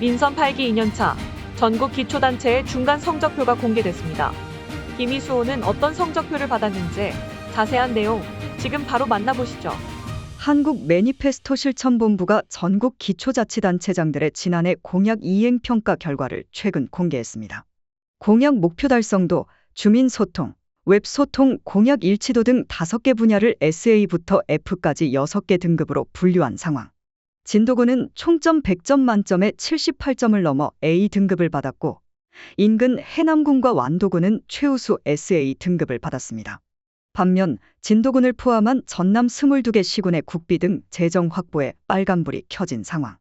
민선 8기 2년차 전국 기초단체의 중간 성적표가 공개됐습니다. 김희수 호는 어떤 성적표를 받았는지 자세한 내용 지금 바로 만나보시죠. 한국 매니페스토 실천본부가 전국 기초자치단체장들의 지난해 공약 이행 평가 결과를 최근 공개했습니다. 공약 목표 달성도, 주민 소통, 웹 소통, 공약 일치도 등 5개 분야를 SA부터 F까지 6개 등급으로 분류한 상황. 진도구는 총점 100점 만점에 78점을 넘어 A 등급을 받았고, 인근 해남군과 완도군은 최우수 SA 등급을 받았습니다. 반면 진도군을 포함한 전남 22개 시군의 국비 등 재정 확보에 빨간불이 켜진 상황.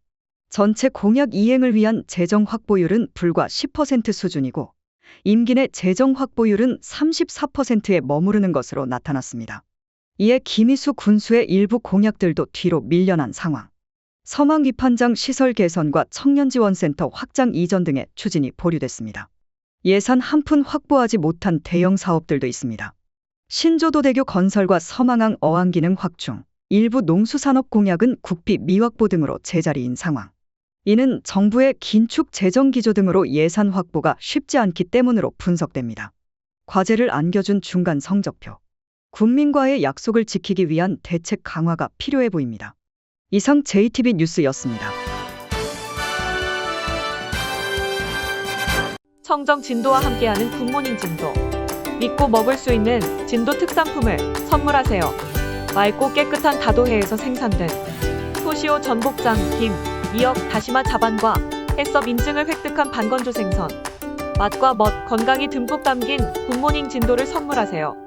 전체 공약 이행을 위한 재정 확보율은 불과 10% 수준이고 임기 내 재정 확보율은 34%에 머무르는 것으로 나타났습니다. 이에 김희수 군수의 일부 공약들도 뒤로 밀려난 상황. 서망 입한장 시설 개선과 청년지원센터 확장 이전 등의 추진이 보류됐습니다. 예산 한 푼 확보하지 못한 대형 사업들도 있습니다. 신조도대교 건설과 서망항 어항기능 확충, 일부 농수산업 공약은 국비 미확보 등으로 제자리인 상황. 이는 정부의 긴축 재정 기조 등으로 예산 확보가 쉽지 않기 때문으로 분석됩니다. 과제를 안겨준 중간 성적표. 국민과의 약속을 지키기 위한 대책 강화가 필요해 보입니다. 이상 JTB 뉴스였습니다. 청정 진도와 함께하는 굿모닝 진도. 믿고 먹을 수 있는 진도 특산품을 선물하세요. 맑고 깨끗한 다도해에서 생산된 소시오 전복장, 김, 미역, 다시마 자반과 해썹 인증을 획득한 반건조 생선. 맛과 멋, 건강이 듬뿍 담긴 굿모닝 진도를 선물하세요.